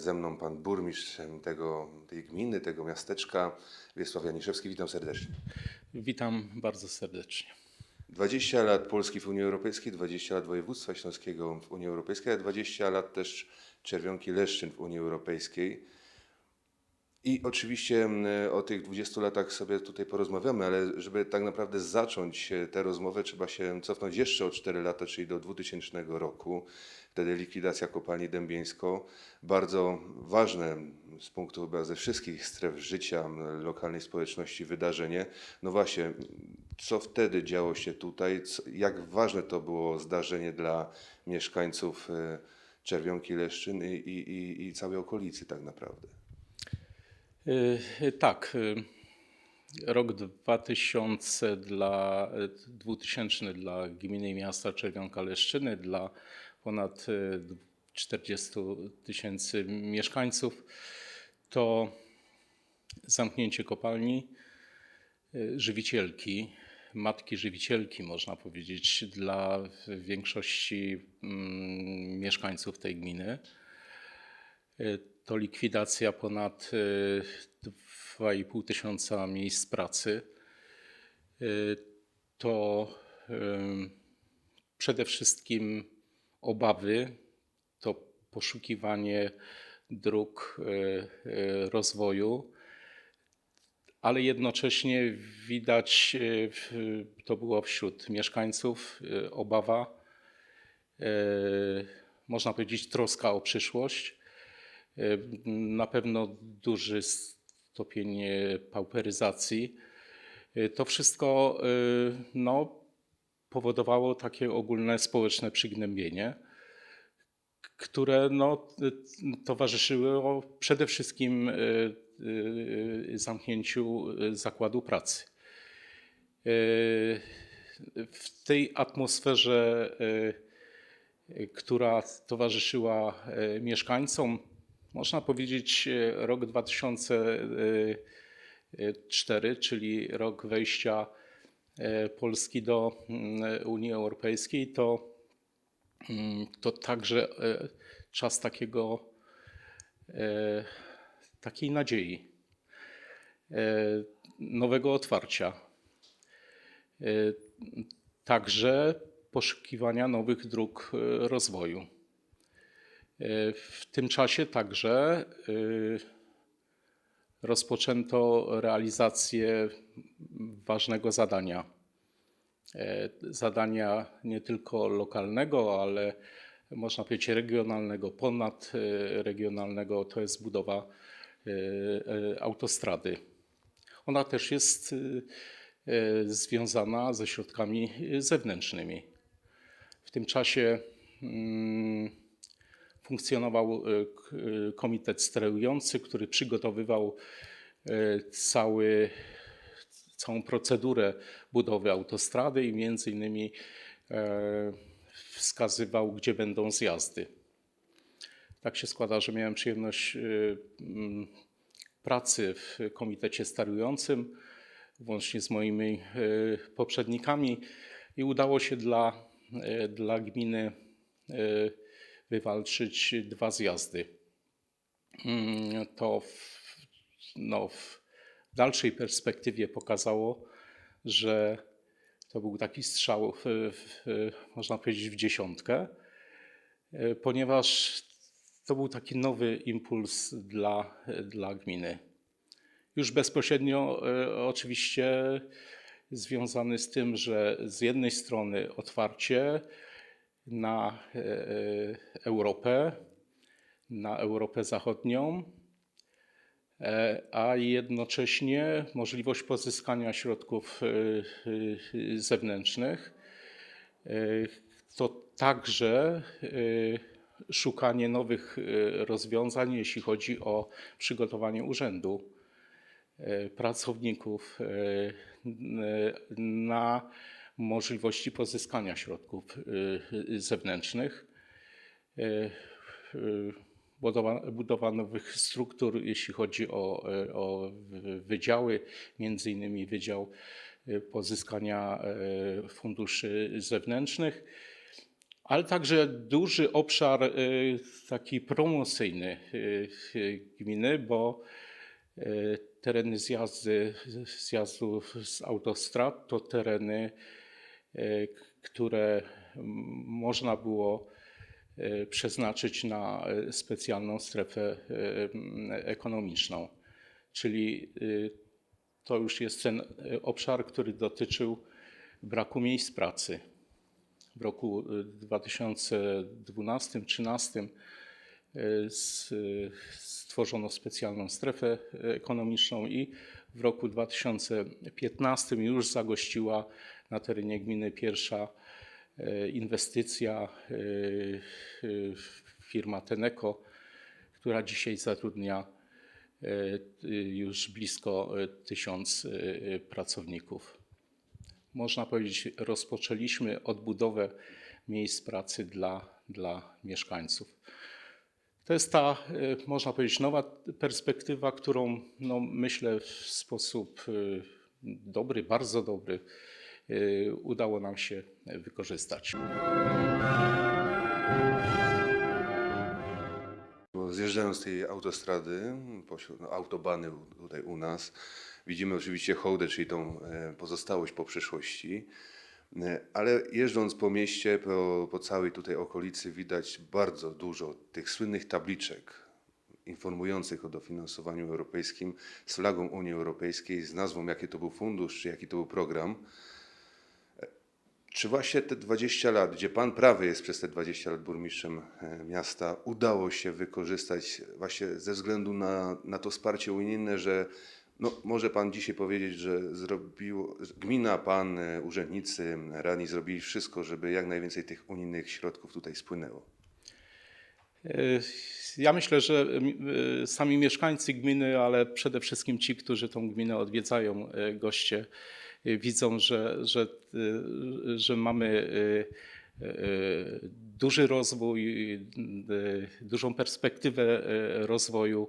Ze mną pan burmistrz tego, tej gminy, tego miasteczka, Wiesław Janiszewski. Witam serdecznie. Witam bardzo serdecznie. 20 lat Polski w Unii Europejskiej, 20 lat województwa śląskiego w Unii Europejskiej, a 20 lat też Czerwionki Leszczyn w Unii Europejskiej. I oczywiście m, o tych 20 latach sobie tutaj porozmawiamy, ale żeby tak naprawdę zacząć e, tę rozmowę, trzeba się cofnąć jeszcze o 4 lata, czyli do 2000 roku. Wtedy likwidacja kopalni Dębieńsko. Bardzo ważne z punktu chyba ze wszystkich stref życia lokalnej społeczności wydarzenie. No właśnie, co wtedy działo się tutaj? Co, jak ważne to było zdarzenie dla mieszkańców e, Czerwionki Leszczyn i, i, i całej okolicy tak naprawdę? Y, Tak, y, rok 2000 dla, y, 2000 dla gminy i miasta Czerwionka Leszczyny, dla ponad y, 40 tysięcy mieszkańców, to zamknięcie kopalni, y, żywicielki, matki żywicielki, można powiedzieć, dla większości mm, mieszkańców tej gminy. Y, To likwidacja ponad y, 2,5 tysiąca miejsc pracy. Y, To y, przede wszystkim obawy, to poszukiwanie dróg y, y, rozwoju, ale jednocześnie widać, y, to było wśród mieszkańców, y, obawa, y, można powiedzieć troska o przyszłość. Na pewno duży stopień y, pauperyzacji. Y, To wszystko y, no, powodowało takie ogólne społeczne przygnębienie, które no, towarzyszyło przede wszystkim zamknięciu zakładu pracy. W tej atmosferze, która towarzyszyła mieszkańcom, można powiedzieć y, rok 2004, czyli rok wejścia y, Polski do mm, Unii Europejskiej, to, mm, to także y, czas takiego, takiej nadziei, nowego otwarcia. Także poszukiwania nowych dróg rozwoju. Y, W tym czasie także y, rozpoczęto realizację ważnego zadania. E, Zadania nie tylko lokalnego, ale można powiedzieć regionalnego, ponadregionalnego, to jest budowa autostrady. Ona też jest związana ze środkami zewnętrznymi. W tym czasie mm, funkcjonował k- y, komitet sterujący, który przygotowywał y, cały, całą procedurę budowy autostrady i między innymi e, wskazywał, gdzie będą zjazdy. Tak się składa, że miałem przyjemność pracy w komitecie sterującym, włącznie z moimi poprzednikami i udało się dla, dla gminy wywalczyć dwa zjazdy. Mm, To w, no, w dalszej perspektywie pokazało, że to był taki strzał, w, w, można powiedzieć, w dziesiątkę, y, ponieważ to był taki nowy impuls dla, dla gminy. Już bezpośrednio y, oczywiście związany z tym, że z jednej strony otwarcie na e, e, Europę, na Europę Zachodnią, e, a jednocześnie możliwość pozyskania środków zewnętrznych. To także szukanie nowych rozwiązań, jeśli chodzi o przygotowanie urzędu pracowników na możliwości pozyskania środków e, zewnętrznych, e, e, budowa, nowych struktur, jeśli chodzi o, o wydziały, między innymi Wydział Pozyskania Funduszy Zewnętrznych, ale także duży obszar y, taki promocyjny y, y, gminy, bo y, tereny zjazdy, zjazdu z autostrad to tereny, y, które m, można było y, przeznaczyć na y, specjalną strefę ekonomiczną. Czyli to już jest ten obszar, który dotyczył braku miejsc pracy. W roku y, 2012-2013 stworzono specjalną strefę ekonomiczną i w roku 2015 już zagościła na terenie gminy pierwsza y, inwestycja y, y, firma Teneko, która dzisiaj zatrudnia już blisko tysiąc pracowników. Można powiedzieć, rozpoczęliśmy odbudowę miejsc pracy dla, dla mieszkańców. To jest ta, można powiedzieć, nowa perspektywa, którą no, myślę w sposób dobry, bardzo dobry udało nam się wykorzystać. Zjeżdżając z tej autostrady, no, autobany tutaj u nas, widzimy oczywiście hołdę, czyli tą e, pozostałość po przeszłości. E, Ale jeżdżąc po mieście, po, po całej tutaj okolicy widać bardzo dużo tych słynnych tabliczek informujących o dofinansowaniu europejskim z flagą Unii Europejskiej, z nazwą jaki to był fundusz, czy jaki to był program. Czy właśnie te 20 lat, gdzie pan prawy jest przez te 20 lat burmistrzem e, miasta, udało się wykorzystać właśnie ze względu na, na to wsparcie unijne, że no, może pan dzisiaj powiedzieć, że zrobiło, gmina, pan, e, urzędnicy, radni zrobili wszystko, żeby jak najwięcej tych unijnych środków tutaj spłynęło? Ja myślę, że sami mieszkańcy gminy, ale przede wszystkim ci, którzy tą gminę odwiedzają, goście, widzą, że, że, y, że mamy y, y, duży rozwój, y, dużą perspektywę y, rozwoju.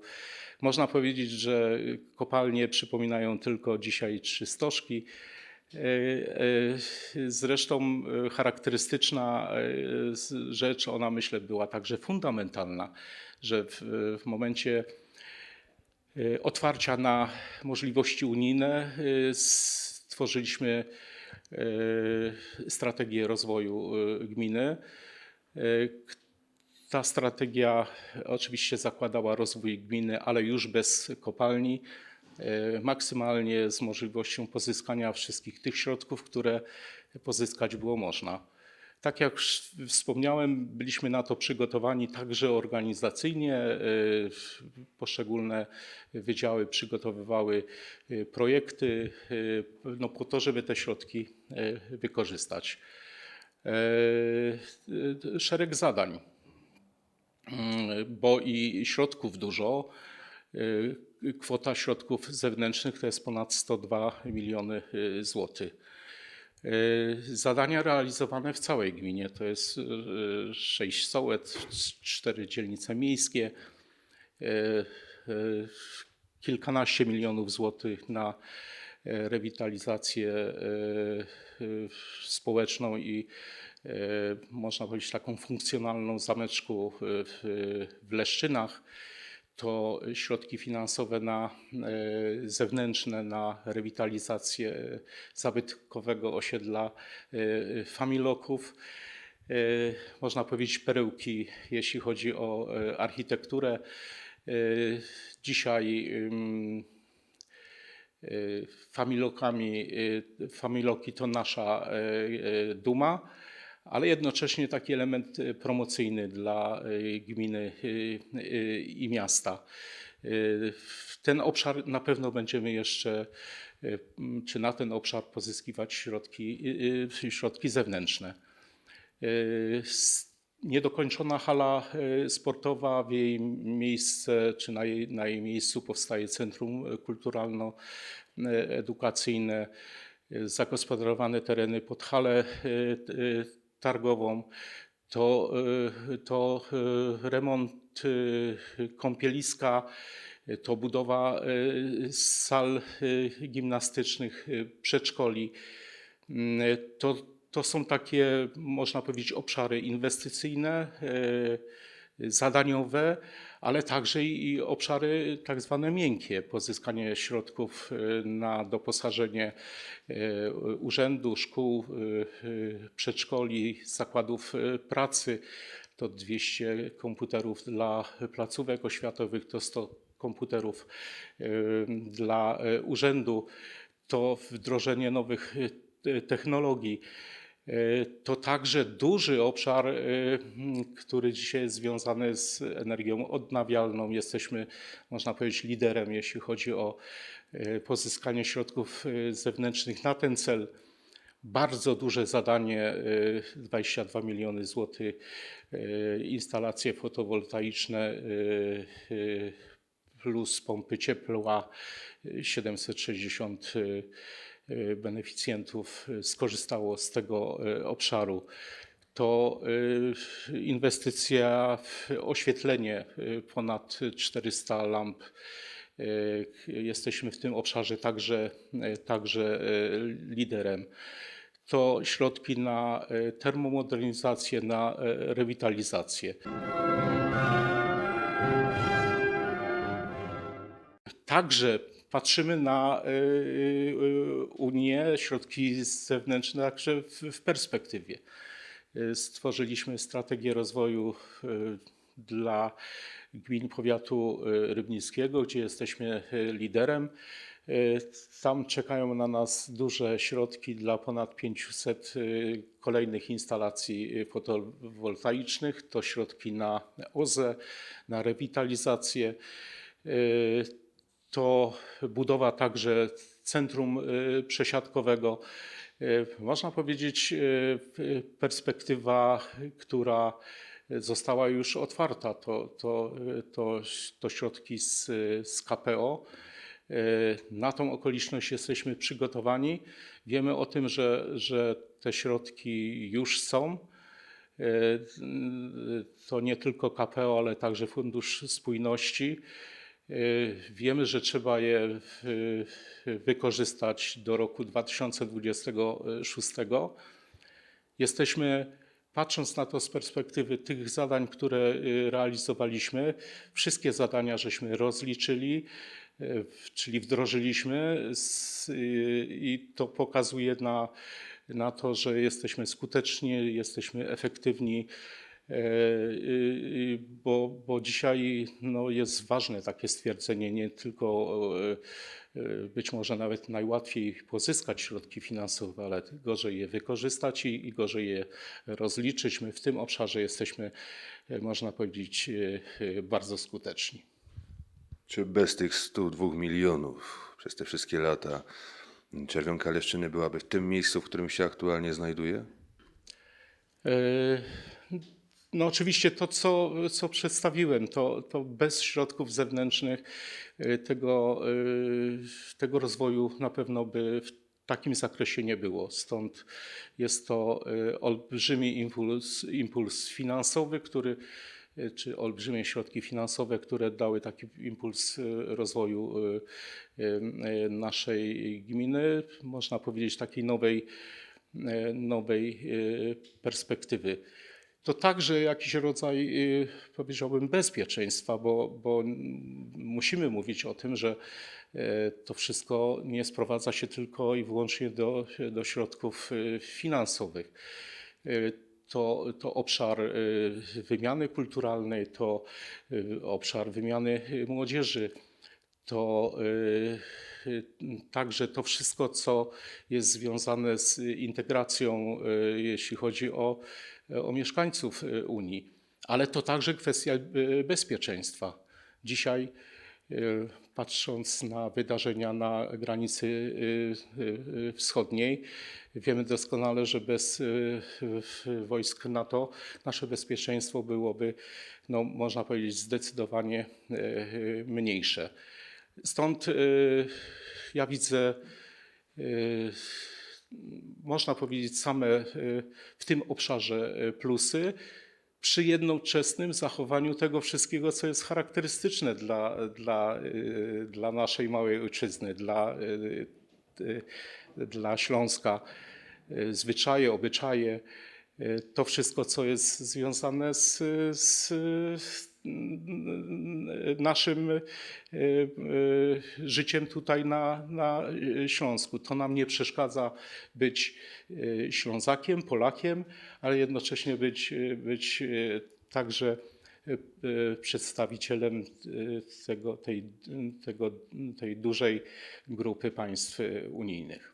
Można powiedzieć, że kopalnie przypominają tylko dzisiaj trzy stożki. Zresztą charakterystyczna z- rzecz, ona myślę była także fundamentalna, że w, w momencie otwarcia na możliwości unijne e, stworzyliśmy e, strategię rozwoju e, gminy. E, Ta strategia oczywiście zakładała rozwój gminy, ale już bez kopalni, maksymalnie z możliwością pozyskania wszystkich tych środków, które pozyskać było można. Tak jak wspomniałem, byliśmy na to przygotowani także organizacyjnie. e, Poszczególne wydziały przygotowywały e, projekty e, no, po to, żeby te środki wykorzystać. Szereg zadań Mm, bo i środków dużo. Kwota środków zewnętrznych to jest ponad 102 miliony złotych. Y, Zadania realizowane w całej gminie to jest y, sześć sołet, cztery dzielnice miejskie, y, y, kilkanaście milionów złotych na rewitalizację społeczną i można powiedzieć taką funkcjonalną zameczku w Leszczynach. To środki finansowe na e, zewnętrzne, na rewitalizację zabytkowego osiedla e, Familoków. E, Można powiedzieć perełki, jeśli chodzi o architekturę. Dzisiaj familokami, familoki to nasza duma, ale jednocześnie taki element y, promocyjny dla y, gminy y, i miasta. Ten obszar na pewno będziemy jeszcze, czy na ten obszar pozyskiwać środki, środki zewnętrzne. Niedokończona hala sportowa, w jej miejsce, czy na jej, na jej miejscu powstaje Centrum Kulturalno-Edukacyjne, zagospodarowane tereny pod halę y, targową. To, y, to y, remont y, kąpieliska, to budowa sal gimnastycznych, przedszkoli. Mm, To to są takie, można powiedzieć, obszary inwestycyjne, zadaniowe, ale także i obszary tak zwane miękkie, pozyskanie środków e, na doposażenie e, urzędu, szkół, e, przedszkoli, zakładów pracy. To 200 komputerów dla placówek oświatowych, to 100 komputerów dla urzędu, to wdrożenie nowych technologii. E, To także duży obszar, e, który dzisiaj jest związany z energią odnawialną. Jesteśmy, można powiedzieć, liderem, jeśli chodzi o e, pozyskanie środków zewnętrznych na ten cel. Bardzo duże zadanie, e, 22 miliony złotych, instalacje fotowoltaiczne plus pompy ciepła, e, 760 e, e, beneficjentów e, skorzystało z tego e, obszaru. To inwestycja w oświetlenie, ponad 400 lamp. Jesteśmy w tym obszarze także, także liderem. To środki na termomodernizację, na rewitalizację. Także patrzymy na y, y, Unię, środki zewnętrzne także w, perspektywie. Y, Stworzyliśmy strategię rozwoju dla gmin powiatu rybnickiego, gdzie jesteśmy liderem. Tam czekają na nas duże środki dla ponad 500 y, kolejnych instalacji fotowoltaicznych. To środki na OZE, na rewitalizację. To budowa także centrum y, przesiadkowego. Y, Można powiedzieć, y, perspektywa, która została już otwarta, to, to, to, to środki z, z KPO. Na tą okoliczność jesteśmy przygotowani. Wiemy o tym, że, że te środki już są. To nie tylko KPO, ale także Fundusz Spójności. Y, Wiemy, że trzeba je y, wykorzystać do roku 2026. Jesteśmy, patrząc na to z perspektywy tych zadań, które y, realizowaliśmy, wszystkie zadania żeśmy rozliczyli, czyli wdrożyliśmy i to pokazuje na, na to, że jesteśmy skuteczni, jesteśmy efektywni. E, Bo, bo dzisiaj no, jest ważne takie stwierdzenie, nie tylko e, e, być może nawet najłatwiej pozyskać środki finansowe, ale gorzej je wykorzystać i, i gorzej je rozliczyć. My w tym obszarze jesteśmy, można powiedzieć, bardzo skuteczni. Czy bez tych 102 milionów przez te wszystkie lata Czerwionka Leszczyny byłaby w tym miejscu, w którym się aktualnie znajduje? E, No oczywiście to, co, co przedstawiłem, to, to bez środków zewnętrznych e, tego, e, tego rozwoju na pewno by w takim zakresie nie było. Stąd jest to e, olbrzymi impuls, impuls finansowy, który czy olbrzymie środki finansowe, które dały taki impuls rozwoju naszej gminy, można powiedzieć takiej nowej, nowej perspektywy. To także jakiś rodzaj, e, powiedziałbym, bezpieczeństwa, bo, bo musimy mówić o tym, że e, to wszystko nie sprowadza się tylko i wyłącznie do, do środków e, finansowych. E, To, to obszar e, wymiany kulturalnej, to obszar wymiany młodzieży, to y, y, także to wszystko, co jest związane z integracją, y, jeśli chodzi o, o mieszkańców y, Unii, ale to także kwestia y, bezpieczeństwa. Dzisiaj, patrząc na wydarzenia na granicy wschodniej, wiemy doskonale, że bez wojsk NATO nasze bezpieczeństwo byłoby, no, można powiedzieć, zdecydowanie mniejsze. Stąd ja widzę, można powiedzieć, same y, w tym obszarze y, plusy, przy jednoczesnym zachowaniu tego wszystkiego, co jest charakterystyczne dla, dla, y, dla naszej małej ojczyzny, dla, dla Śląska. zwyczaje, obyczaje, to wszystko, co jest związane z z naszym e, e, życiem tutaj na, na Śląsku. To nam nie przeszkadza być e, Ślązakiem, Polakiem, ale jednocześnie być, być e, także e, e, przedstawicielem e, tego, tej, tego, tej dużej grupy państw e, unijnych.